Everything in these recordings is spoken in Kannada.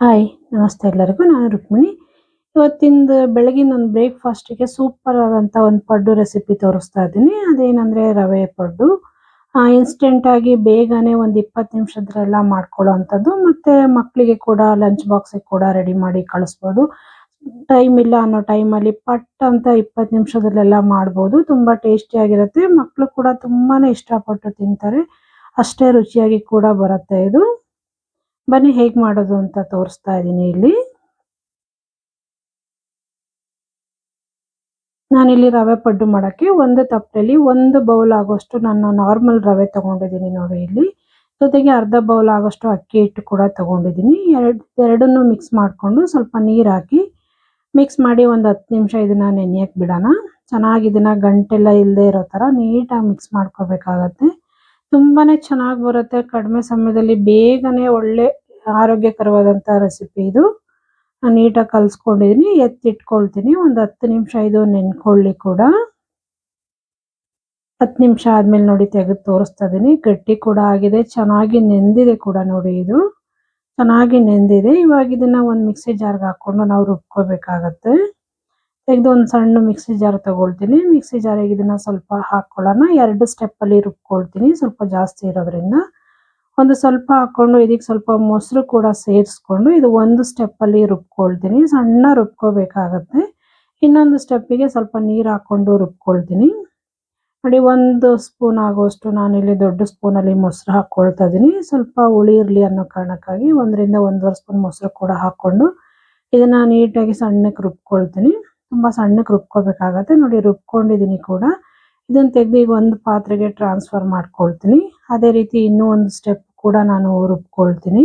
ಹಾಯ್, ನಮಸ್ತೆ ಎಲ್ಲರಿಗೂ. ನಾನು ರುಕ್ಮಿಣಿ. ಇವತ್ತಿಂದ ಬೆಳಗಿನ ನನ್ನ ಬ್ರೇಕ್ಫಾಸ್ಟಿಗೆ ಸೂಪರ್ ಆದಂಥ ಒಂದು ಪಡ್ಡು ರೆಸಿಪಿ ತೋರಿಸ್ತಾ ಇದ್ದೀನಿ. ಅದೇನಂದ್ರೆ ರವೆ ಪಡ್ಡು. ಇನ್ಸ್ಟೆಂಟಾಗಿ ಬೇಗನೆ ಒಂದು ಇಪ್ಪತ್ತು ನಿಮಿಷದ್ರೆಲ್ಲ ಮಾಡ್ಕೊಳ್ಳೋ ಅಂಥದ್ದು ಮತ್ತೆ ಮಕ್ಕಳಿಗೆ ಕೂಡ ಲಂಚ್ ಬಾಕ್ಸಿಗೆ ಕೂಡ ರೆಡಿ ಮಾಡಿ ಕಳಿಸ್ಬೋದು. ಟೈಮ್ ಇಲ್ಲ ಅನ್ನೋ ಟೈಮಲ್ಲಿ ಪಟ್ ಅಂತ ಇಪ್ಪತ್ತು ನಿಮಿಷದಲ್ಲೆಲ್ಲ ಮಾಡ್ಬೋದು. ತುಂಬ ಟೇಸ್ಟಿಯಾಗಿರುತ್ತೆ ಮಕ್ಕಳು ಕೂಡ ತುಂಬಾನೇ ಇಷ್ಟಪಟ್ಟು ತಿಂತಾರೆ. ಅಷ್ಟೇ ರುಚಿಯಾಗಿ ಕೂಡ ಬರುತ್ತೆ ಇದು. ಬನ್ನಿ, ಹೇಗೆ ಮಾಡೋದು ಅಂತ ತೋರಿಸ್ತಾ ಇದ್ದೀನಿ ಇಲ್ಲಿ. ನಾನಿಲ್ಲಿ ರವೆ ಪಡ್ಡು ಮಾಡೋಕ್ಕೆ ಒಂದು ತಪ್ಪಲೆಯಲ್ಲಿ ಒಂದು ಬೌಲ್ ಆಗೋಷ್ಟು ನಾನು ನಾರ್ಮಲ್ ರವೆ ತೊಗೊಂಡಿದ್ದೀನಿ ನೋಡಿ ಇಲ್ಲಿ. ಜೊತೆಗೆ ಅರ್ಧ ಬೌಲ್ ಆಗೋಷ್ಟು ಅಕ್ಕಿ ಹಿಟ್ಟು ಕೂಡ ತೊಗೊಂಡಿದ್ದೀನಿ. ಎರಡು, ಎರಡನ್ನು ಮಿಕ್ಸ್ ಮಾಡಿಕೊಂಡು ಸ್ವಲ್ಪ ನೀರು ಹಾಕಿ ಮಿಕ್ಸ್ ಮಾಡಿ ಒಂದು ಹತ್ತು ನಿಮಿಷ ಇದನ್ನ ನೆನೆಯಕ್ಕೆ ಬಿಡೋಣ. ಚೆನ್ನಾಗಿ ಇದನ್ನ ಗಂಟೆಲ್ಲ ಇಲ್ಲದೆ ಇರೋ ಥರ ನೀಟಾಗಿ ಮಿಕ್ಸ್ ಮಾಡ್ಕೋಬೇಕಾಗತ್ತೆ. ತುಂಬಾನೇ ಚೆನ್ನಾಗಿ ಬರುತ್ತೆ. ಕಡಿಮೆ ಸಮಯದಲ್ಲಿ ಬೇಗನೆ ಒಳ್ಳೆ ಆರೋಗ್ಯಕರವಾದಂತಹ ರೆಸಿಪಿ ಇದು. ನೀಟಾಗಿ ಕಲಿಸ್ಕೊಂಡಿದ್ದೀನಿ ಎತ್ತಿಟ್ಕೊಳ್ತೀನಿ. ಒಂದು ಹತ್ತು ನಿಮಿಷ ಇದು ನೆನ್ಕೊಳ್ಳಿ ಕೂಡ. ಹತ್ತು ನಿಮಿಷ ಆದಮೇಲೆ ನೋಡಿ ತೆಗೆದು ತೋರಿಸ್ತಾ ಇದ್ದೀನಿ ಗಟ್ಟಿ ಕೂಡ ಆಗಿದೆ. ಚೆನ್ನಾಗಿ ನೆಂದಿದೆ ಕೂಡ ನೋಡಿ ಇದು. ಚೆನ್ನಾಗಿ ನೆಂದಿದೆ. ಇವಾಗ ಇದನ್ನ ಒಂದು ಮಿಕ್ಸಿ ಜಾರ್ಗೆ ಹಾಕೊಂಡು ನಾವು ರುಬ್ಕೋಬೇಕಾಗತ್ತೆ. ತೆಗೆದು ಒಂದು ಸಣ್ಣ ಮಿಕ್ಸಿ ಜಾರ್ ತಗೊಳ್ತೀನಿ. ಮಿಕ್ಸಿ ಜಾರಿಗೆ ಇದನ್ನ ಸ್ವಲ್ಪ ಹಾಕೊಳ್ಳೋಣ. ಎರಡು ಸ್ಟೆಪ್ಪಲ್ಲಿ ರುಬ್ಕೊಳ್ತೀನಿ ಸ್ವಲ್ಪ ಜಾಸ್ತಿ ಇರೋದ್ರಿಂದ. ಒಂದು ಸ್ವಲ್ಪ ಹಾಕೊಂಡು ಇದಕ್ಕೆ ಸ್ವಲ್ಪ ಮೊಸರು ಕೂಡ ಸೇರಿಸ್ಕೊಂಡು ಇದು ಒಂದು ಸ್ಟೆಪ್ಪಲ್ಲಿ ರುಬ್ಕೊಳ್ತೀನಿ. ಸಣ್ಣ ರುಬ್ಕೋಬೇಕಾಗತ್ತೆ. ಇನ್ನೊಂದು ಸ್ಟೆಪ್ಪಿಗೆ ಸ್ವಲ್ಪ ನೀರು ಹಾಕೊಂಡು ರುಬ್ಕೊಳ್ತೀನಿ. ನೋಡಿ, ಒಂದು ಸ್ಪೂನ್ ನಾನು ಇಲ್ಲಿ ದೊಡ್ಡ ಸ್ಪೂನಲ್ಲಿ ಮೊಸರು ಹಾಕ್ಕೊಳ್ತಾ ಇದ್ದೀನಿ ಸ್ವಲ್ಪ ಹುಳಿ ಇರಲಿ ಅನ್ನೋ ಕಾರಣಕ್ಕಾಗಿ ಒಂದರಿಂದ ಒಂದೂವರೆ ಸ್ಪೂನ್ ಮೊಸರು ಕೂಡ ಹಾಕ್ಕೊಂಡು ಇದನ್ನ ನೀಟಾಗಿ ಸಣ್ಣಕ್ಕೆ ರುಬ್ಕೊಳ್ತೀನಿ. ತುಂಬ ಸಣ್ಣಕ್ಕೆ ರುಬ್ಕೋಬೇಕಾಗತ್ತೆ. ನೋಡಿ ರುಬ್ಕೊಂಡಿದ್ದೀನಿ ಕೂಡ. ಇದನ್ನ ತೆಗೆದು ಈಗ ಒಂದು ಪಾತ್ರೆಗೆ ಟ್ರಾನ್ಸ್ಫರ್ ಮಾಡ್ಕೊಳ್ತೀನಿ. ಅದೇ ರೀತಿ ಇನ್ನೂ ಒಂದು ಸ್ಟೆಪ್ ಕೂಡ ನಾನು ರುಬ್ಕೊಳ್ತೀನಿ.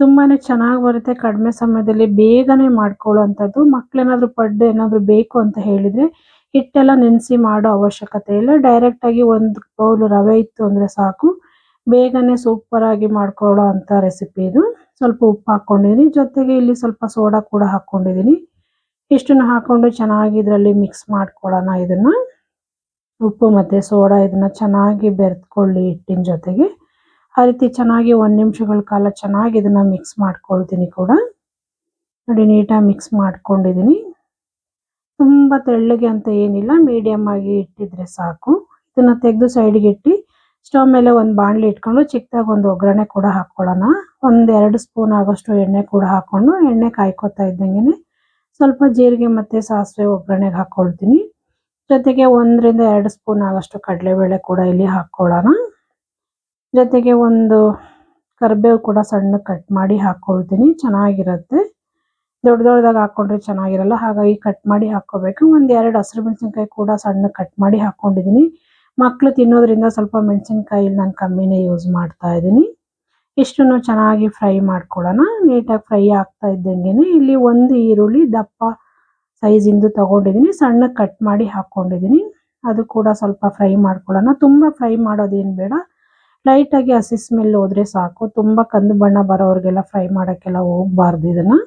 ತುಂಬಾನೇ ಚೆನ್ನಾಗಿ ಬರುತ್ತೆ. ಕಡಿಮೆ ಸಮಯದಲ್ಲಿ ಬೇಗನೆ ಮಾಡ್ಕೊಳ್ಳೋವಂಥದ್ದು. ಮಕ್ಕಳೇನಾದರೂ ಪಡ್ಡು ಏನಾದರೂ ಬೇಕು ಅಂತ ಹೇಳಿದ್ರೆ ಹಿಟ್ಟೆಲ್ಲ ನೆನೆಸಿ ಮಾಡೋ ಅವಶ್ಯಕತೆ ಇಲ್ಲ. ಡೈರೆಕ್ಟ್ ಆಗಿ ಒಂದು ಬೌಲ್ ರವೆ ಇತ್ತು ಅಂದ್ರೆ ಸಾಕು. ಬೇಗನೆ ಸೂಪರಾಗಿ ಮಾಡ್ಕೊಳ್ಳೋ ಅಂಥ ರೆಸಿಪಿ ಇದು. ಸ್ವಲ್ಪ ಉಪ್ಪು ಹಾಕ್ಕೊಂಡಿದ್ದೀನಿ ಜೊತೆಗೆ ಇಲ್ಲಿ ಸ್ವಲ್ಪ ಸೋಡಾ ಕೂಡ ಹಾಕೊಂಡಿದ್ದೀನಿ ಇಷ್ಟನ್ನು ಹಾಕೊಂಡು ಚೆನ್ನಾಗಿ ಇದರಲ್ಲಿ ಮಿಕ್ಸ್ ಮಾಡ್ಕೊಳ್ಳೋಣ ಇದನ್ನ. ಉಪ್ಪು ಮತ್ತು ಸೋಡಾ ಇದನ್ನ ಚೆನ್ನಾಗಿ ಬೆರೆತ್ಕೊಳ್ಳಿ ಹಿಟ್ಟಿನ ಜೊತೆಗೆ. ಆ ರೀತಿ ಚೆನ್ನಾಗಿ ಒಂದು ನಿಮಿಷಗಳ ಕಾಲ ಚೆನ್ನಾಗಿ ಇದನ್ನ ಮಿಕ್ಸ್ ಮಾಡ್ಕೊಳ್ತೀನಿ ಕೂಡ. ನೋಡಿ ನೀಟಾಗಿ ಮಿಕ್ಸ್ ಮಾಡ್ಕೊಂಡಿದ್ದೀನಿ ತುಂಬ ತೆಳ್ಳಗೆ ಅಂತ ಏನಿಲ್ಲ ಮೀಡಿಯಮ್ ಆಗಿ ಇಟ್ಟಿದ್ರೆ ಸಾಕು. ಇದನ್ನ ತೆಗೆದು ಸೈಡ್ಗೆ ಇಟ್ಟು, ಸ್ಟವ್ ಮೇಲೆ ಒಂದು ಬಾಣಲಿ ಇಟ್ಕೊಂಡು ಚಿಕ್ಕದಾಗಿ ಒಂದು ಒಗ್ಗರಣೆ ಕೂಡ ಹಾಕ್ಕೊಳ್ಳೋಣ. ಒಂದೆರಡು ಸ್ಪೂನ್ ಆಗೋಷ್ಟು ಎಣ್ಣೆ ಕೂಡ ಹಾಕ್ಕೊಂಡು, ಎಣ್ಣೆ ಕಾಯ್ಕೋತಾ ಇದ್ದಂಗೆ ಸ್ವಲ್ಪ ಜೀರಿಗೆ ಮತ್ತು ಸಾಸಿವೆ ಒಗ್ಗರಣೆಗೆ ಹಾಕ್ಕೊಳ್ತೀನಿ ಜೊತೆಗೆ ಒಂದರಿಂದ ಎರಡು ಸ್ಪೂನ್ ಆಗೋಷ್ಟು ಕಡಲೆಬೇಳೆ ಕೂಡ ಇಲ್ಲಿ ಹಾಕ್ಕೊಳ್ಳೋಣ ಜೊತೆಗೆ ಒಂದು ಕರಿಬೇವು ಕೂಡ ಸಣ್ಣ ಕಟ್ ಮಾಡಿ ಹಾಕ್ಕೊಳ್ತೀನಿ ಚೆನ್ನಾಗಿರುತ್ತೆ. ದೊಡ್ಡ ದೊಡ್ಡದಾಗಿ ಹಾಕ್ಕೊಂಡ್ರೆ ಚೆನ್ನಾಗಿರಲ್ಲ, ಹಾಗಾಗಿ ಕಟ್ ಮಾಡಿ ಹಾಕ್ಕೋಬೇಕು. ಒಂದು ಎರಡು ಹಸಿರು ಮೆಣಸಿನ್ಕಾಯಿ ಕೂಡ ಸಣ್ಣ ಕಟ್ ಮಾಡಿ ಹಾಕ್ಕೊಂಡಿದ್ದೀನಿ ಮಕ್ಕಳು ತಿನ್ನೋದ್ರಿಂದ ಸ್ವಲ್ಪ ಮೆಣಸಿನ್ಕಾಯಿ ನಾನು ಕಮ್ಮಿನೇ ಯೂಸ್ ಮಾಡ್ತಾ ಇದ್ದೀನಿ ಇಷ್ಟನ್ನು ಚೆನ್ನಾಗಿ ಫ್ರೈ ಮಾಡ್ಕೊಳ್ಳೋಣ. ನೀಟಾಗಿ ಫ್ರೈ ಆಗ್ತಾ ಇದ್ದಂಗೆ ಇಲ್ಲಿ ಒಂದು ಈರುಳ್ಳಿ ದಪ್ಪ ಸೈಜಿಂದು ತೊಗೊಂಡಿದ್ದೀನಿ. ಸಣ್ಣ ಕಟ್ ಮಾಡಿ ಹಾಕ್ಕೊಂಡಿದ್ದೀನಿ ಅದು ಕೂಡ ಸ್ವಲ್ಪ ಫ್ರೈ ಮಾಡ್ಕೊಳ್ಳೋಣ. ತುಂಬ ಫ್ರೈ ಮಾಡೋದೇನು ಬೇಡ. ಲೈಟಾಗಿ ಹಸಿ ಸ್ಮೆಲ್ ಹೋದ್ರೆ ಸಾಕು. ತುಂಬ ಕಂದು ಬಣ್ಣ ಬರೋರಿಗೆಲ್ಲ ಫ್ರೈ ಮಾಡೋಕ್ಕೆಲ್ಲ ಹೋಗ್ಬಾರ್ದು ಇದನ್ನು.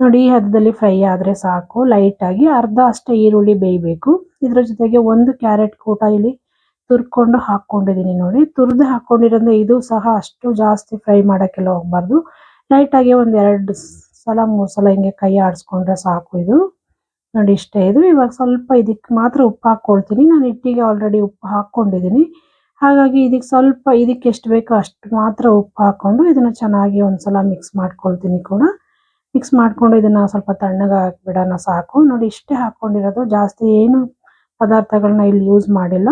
ನೋಡಿ, ಈ ಹದದಲ್ಲಿ ಫ್ರೈ ಆದರೆ ಸಾಕು. ಲೈಟಾಗಿ ಅರ್ಧ ಅಷ್ಟೇ ಈರುಳ್ಳಿ ಬೇಯಬೇಕು. ಇದರ ಜೊತೆಗೆ ಒಂದು ಕ್ಯಾರೆಟ್ ಕೂಟ ಇಲ್ಲಿ ತುರ್ಕೊಂಡು ಹಾಕೊಂಡಿದೀನಿ ನೋಡಿ. ತುರ್ದು ಹಾಕೊಂಡಿರೋದ್ರಿಂದ ಇದು ಸಹ ಅಷ್ಟು ಜಾಸ್ತಿ ಫ್ರೈ ಮಾಡೋಕ್ಕೆಲ್ಲ ಹೋಗ್ಬಾರ್ದು. ಲೈಟಾಗಿ ಒಂದು ಎರಡು ಸಲ, ಮೂರು ಸಲ ಹಿಂಗೆ ಕೈ ಆಡಿಸ್ಕೊಂಡ್ರೆ ಸಾಕು ಇದು. ನೋಡಿ ಇಷ್ಟೇ ಇದು. ಇವಾಗ ಸ್ವಲ್ಪ ಇದಕ್ಕೆ ಮಾತ್ರ ಉಪ್ಪು ಹಾಕ್ಕೊಳ್ತೀನಿ. ನಾನು ಹಿಟ್ಟಿಗೆ ಆಲ್ರೆಡಿ ಉಪ್ಪು ಹಾಕ್ಕೊಂಡಿದ್ದೀನಿ ಹಾಗಾಗಿ ಇದಕ್ಕೆ ಸ್ವಲ್ಪ ಇದಕ್ಕೆ ಎಷ್ಟು ಬೇಕೋ ಅಷ್ಟು ಮಾತ್ರ ಉಪ್ಪು ಹಾಕ್ಕೊಂಡು ಇದನ್ನು ಚೆನ್ನಾಗಿ ಒಂದ್ಸಲ ಮಿಕ್ಸ್ ಮಾಡ್ಕೊಳ್ತೀನಿ ಕೂಡ. ಮಿಕ್ಸ್ ಮಾಡಿಕೊಂಡು ಇದನ್ನು ಸ್ವಲ್ಪ ತಣ್ಣಗೆ ಹಾಕ್ಬಿಡೋಣ ಸಾಕು. ನೋಡಿ ಇಷ್ಟೇ ಹಾಕ್ಕೊಂಡಿರೋದು. ಜಾಸ್ತಿ ಏನು ಪದಾರ್ಥಗಳನ್ನ ಇಲ್ಲಿ ಯೂಸ್ ಮಾಡಿಲ್ಲ.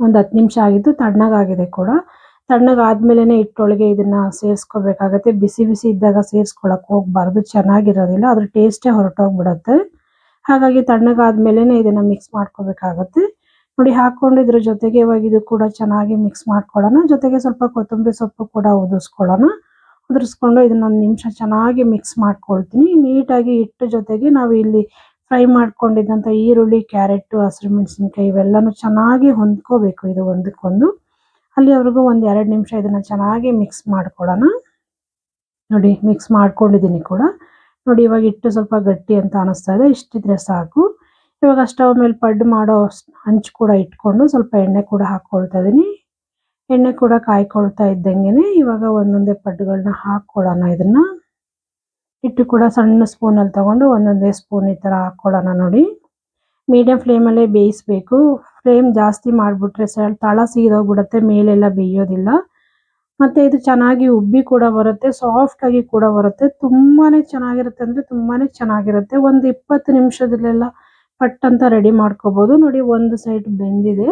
ಒಂದು ಹತ್ತು ನಿಮಿಷ ಆಗಿದ್ದು ತಣ್ಣಗಾಗಿದೆ ಕೂಡ. ತಣ್ಣಗಾದ್ಮೇಲೆ ಹಿಟ್ಟೊಳಗೆ ಇದನ್ನ ಸೇರಿಸ್ಕೋಬೇಕಾಗತ್ತೆ. ಬಿಸಿ ಬಿಸಿ ಇದ್ದಾಗ ಸೇರಿಸ್ಕೊಳಕ್ಕೆ ಹೋಗ್ಬಾರ್ದು. ಚೆನ್ನಾಗಿರೋದಿಲ್ಲ. ಅದ್ರ ಟೇಸ್ಟೇ ಹೊರಟೋಗ್ಬಿಡತ್ತೆ. ಹಾಗಾಗಿ ತಣ್ಣಗಾದ್ಮೇಲೆ ಇದನ್ನ ಮಿಕ್ಸ್ ಮಾಡ್ಕೋಬೇಕಾಗತ್ತೆ. ನೋಡಿ, ಹಾಕೊಂಡು ಇದ್ರ ಜೊತೆಗೆ ಇವಾಗ ಇದು ಕೂಡ ಚೆನ್ನಾಗಿ ಮಿಕ್ಸ್ ಮಾಡ್ಕೊಳ್ಳೋಣ. ಜೊತೆಗೆ ಸ್ವಲ್ಪ ಕೊತ್ತಂಬರಿ ಸೊಪ್ಪು ಕೂಡ ಉದುರಿಸ್ಕೊಳ್ಳೋಣ. ಉದುರಿಸ್ಕೊಂಡು ಇದನ್ನ ಒಂದು ನಿಮಿಷ ಚೆನ್ನಾಗಿ ಮಿಕ್ಸ್ ಮಾಡ್ಕೊಳ್ತೀನಿ. ನೀಟಾಗಿ ಹಿಟ್ಟು ಜೊತೆಗೆ ನಾವು ಇಲ್ಲಿ ಫ್ರೈ ಮಾಡ್ಕೊಂಡಿದ್ದಂಥ ಈರುಳ್ಳಿ, ಕ್ಯಾರೆಟ್, ಹಸಿರು ಮೆಣಸಿನ್ಕಾಯಿ ಇವೆಲ್ಲನೂ ಚೆನ್ನಾಗಿ ಹೊಂದ್ಕೋಬೇಕು. ಇದು ಒಂದಕ್ಕೊಂದು. ಅಲ್ಲಿವರೆಗೂ ಒಂದು ಎರಡು ನಿಮಿಷ ಇದನ್ನ ಚೆನ್ನಾಗಿ ಮಿಕ್ಸ್ ಮಾಡ್ಕೊಳ್ಳೋಣ ನೋಡಿ ಮಿಕ್ಸ್ ಮಾಡ್ಕೊಂಡಿದ್ದೀನಿ ಕೂಡ. ನೋಡಿ, ಇವಾಗ ಹಿಟ್ಟು ಸ್ವಲ್ಪ ಗಟ್ಟಿ ಅಂತ ಅನಿಸ್ತಾ ಇದೆ. ಇಷ್ಟಿದ್ರೆ ಸಾಕು. ಇವಾಗ ಸ್ಟವ್ ಮೇಲೆ ಪಡ್ಡು ಮಾಡೋ ಹಂಚು ಕೂಡ ಇಟ್ಕೊಂಡು ಸ್ವಲ್ಪ ಎಣ್ಣೆ ಕೂಡ ಹಾಕ್ಕೊಳ್ತಾ ಇದ್ದೀನಿ ಎಣ್ಣೆ ಕೂಡ ಕಾಯ್ಕೊಳ್ತಾ ಇದ್ದಂಗೆ ಇವಾಗ ಒಂದೊಂದೇ ಪಡ್ಡುಗಳನ್ನ ಹಾಕ್ಕೊಳ್ಳೋಣ ಇದನ್ನ. ಹಿಟ್ಟು ಕೂಡ ಸಣ್ಣ ಸ್ಪೂನಲ್ಲಿ ತಗೊಂಡು ಒಂದೊಂದೇ ಸ್ಪೂನ್ ಈ ಥರ ಹಾಕ್ಕೊಳ್ಳೋಣ ನೋಡಿ. ಮೀಡಿಯಂ ಫ್ಲೇಮಲ್ಲೇ ಬೇಯಿಸ್ಬೇಕು. ಫ್ಲೇಮ್ ಜಾಸ್ತಿ ಮಾಡಿಬಿಟ್ರೆ ಸ ತಳ ಸೀದೋಗ್ಬಿಡುತ್ತೆ, ಮೇಲೆಲ್ಲ ಬೇಯೋದಿಲ್ಲ. ಮತ್ತು ಇದು ಚೆನ್ನಾಗಿ ಉಬ್ಬಿ ಕೂಡ ಬರುತ್ತೆ ಸಾಫ್ಟ್ ಆಗಿ ಕೂಡ ಬರುತ್ತೆ. ತುಂಬಾ ಚೆನ್ನಾಗಿರುತ್ತೆ ಅಂದರೆ ತುಂಬಾ ಚೆನ್ನಾಗಿರುತ್ತೆ. ಒಂದು ಇಪ್ಪತ್ತು ನಿಮಿಷದಲ್ಲೆಲ್ಲ ಪಟ್ ಅಂತ ರೆಡಿ ಮಾಡ್ಕೋಬೋದು. ನೋಡಿ, ಒಂದು ಸೈಡ್ ಬೆಂದಿದೆ.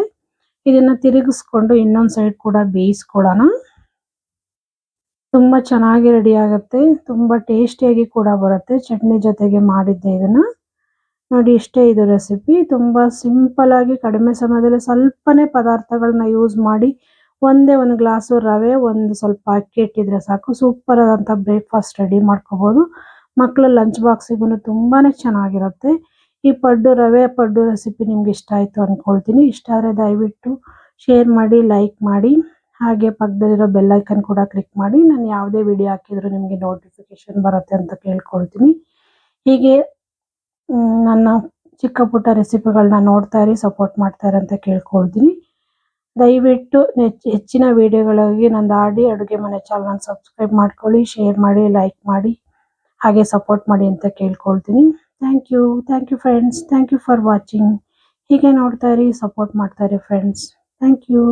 ಇದನ್ನ ತಿರುಗಿಸ್ಕೊಂಡು ಇನ್ನೊಂದು ಸೈಡ್ ಕೂಡ ಬೇಯಿಸ್ಕೊಳ್ಳೋಣ. ತುಂಬ ಚೆನ್ನಾಗಿ ರೆಡಿ ಆಗುತ್ತೆ. ತುಂಬ ಟೇಸ್ಟಿಯಾಗಿ ಕೂಡ ಬರುತ್ತೆ. ಚಟ್ನಿ ಜೊತೆಗೆ ಮಾಡಿದ್ದೆ ಇದನ್ನ. ನೋಡಿ, ಇಷ್ಟೇ ಇದು ರೆಸಿಪಿ ತುಂಬ ಸಿಂಪಲ್ ಆಗಿ ಕಡಿಮೆ ಸಮಯದಲ್ಲಿ ಸ್ವಲ್ಪನೇ ಪದಾರ್ಥಗಳನ್ನ ಯೂಸ್ ಮಾಡಿ ಒಂದೇ ಒಂದು ಗ್ಲಾಸು ರವೆ ಒಂದು ಸ್ವಲ್ಪ ಅಕ್ಕಿ ಇಟ್ಟಿದ್ರೆ ಸಾಕು. ಸೂಪರ್ ಆದಂಥ ಬ್ರೇಕ್ಫಾಸ್ಟ್ ರೆಡಿ ಮಾಡ್ಕೋಬೋದು. ಮಕ್ಕಳು ಲಂಚ್ ಬಾಕ್ಸಿಗೂ ತುಂಬಾ ಚೆನ್ನಾಗಿರುತ್ತೆ. ಈ ಪಡ್ಡು ರವೆ, ಪಡ್ಡು ರೆಸಿಪಿ ನಿಮ್ಗೆ ಇಷ್ಟ ಆಯಿತು ಅಂದ್ಕೊಳ್ತೀನಿ ಇಷ್ಟ ಆದರೆ ದಯವಿಟ್ಟು ಶೇರ್ ಮಾಡಿ ಲೈಕ್ ಮಾಡಿ. ಹಾಗೆ ಪಕ್ಕದಲ್ಲಿರೋ ಬೆಲ್ ಐಕಾನ್ ಕೂಡ ಕ್ಲಿಕ್ ಮಾಡಿ ನಾನು ಯಾವುದೇ ವಿಡಿಯೋ ಹಾಕಿದ್ರು ನಿಮಗೆ ನೋಟಿಫಿಕೇಶನ್ ಬರುತ್ತೆ ಅಂತ ಕೇಳ್ಕೊಳ್ತೀನಿ. ಹೀಗೆ ನನ್ನ ಚಿಕ್ಕ ಪುಟ್ಟ ರೆಸಿಪಿಗಳನ್ನ ನೋಡ್ತಾ ಇರಿ ಸಪೋರ್ಟ್ ಮಾಡ್ತಾರೆ ಅಂತ ಕೇಳ್ಕೊಳ್ತೀನಿ. ದಯವಿಟ್ಟು ಹೆಚ್ಚಿನ ವಿಡಿಯೋಗಳಿಗೆ ನಂದು ಆಡಿ ಅಡುಗೆ ಮನೆ ಚಾನಲ್ ಸಬ್ಸ್ಕ್ರೈಬ್ ಮಾಡ್ಕೊಳ್ಳಿ ಶೇರ್ ಮಾಡಿ ಲೈಕ್ ಮಾಡಿ, ಹಾಗೆ ಸಪೋರ್ಟ್ ಮಾಡಿ ಅಂತ ಕೇಳ್ಕೊಳ್ತೀನಿ. Thank you thank you friends thank you for watching ಹೀಗೆ ನೋಡ್ತಾ ಇರಿ ಸಪೋರ್ಟ್ ಮಾಡ್ತಾ ಇರಿ ಫ್ರೆಂಡ್ಸ್ ಥ್ಯಾಂಕ್ ಯು